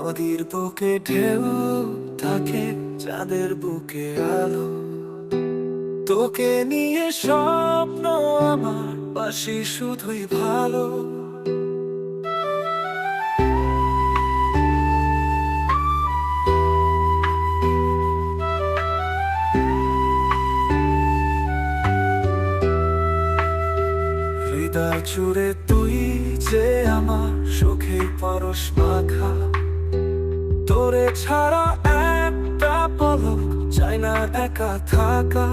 নদীর বুকে ঢেউ থাকে চাঁদের বুকে আলো। তোকে নিয়ে স্বপ্ন আমার বাসি শুধুই ভালো। হৃদয় জুড়ে তুই যে আমার সুখে পরশ মাখা। তোরে ছাড়া একটা পলক, চাই না একা থাকা।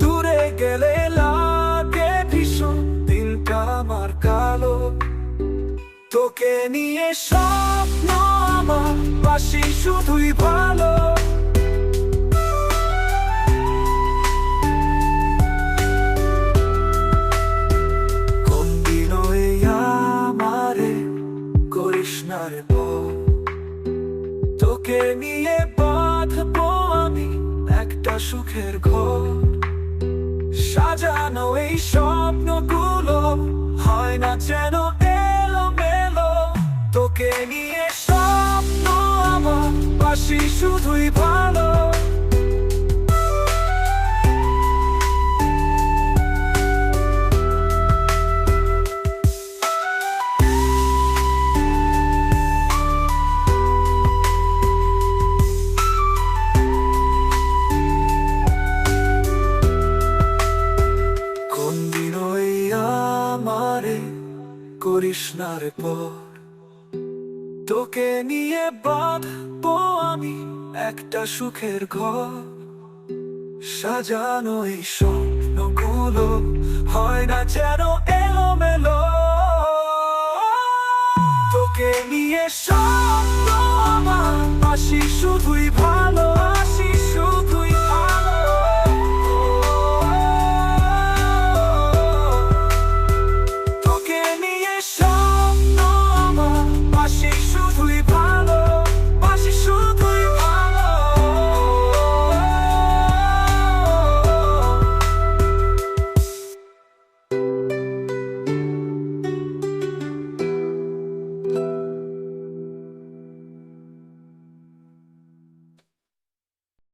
দূরে গেলে লাগে ভীষণ, দিনটা আমার কালো। তোকে নিয়ে স্বপ্ন আমার, বাসি শুধুই ভালো। কোন দিন আমারে করিস না রে। তোকে নিয়ে বাঁধবো আমি একটা সুখের ঘর। সাজানো এই স্বপ্নগুলো হয় না যেন এলো মেলো তোকে নিয়ে স্বপ্ন আমার বাসি শুধুই ভালো। করিস না রে পর। তোকে নিয়ে বাঁধবো আমি একটা সুখের ঘর। সাজানো এই স্বপ্নগুলো হয় না যেন এলোমেলো। তোকে নিয়ে স্বপ্ন আমার বাসি শুধুই ভালো।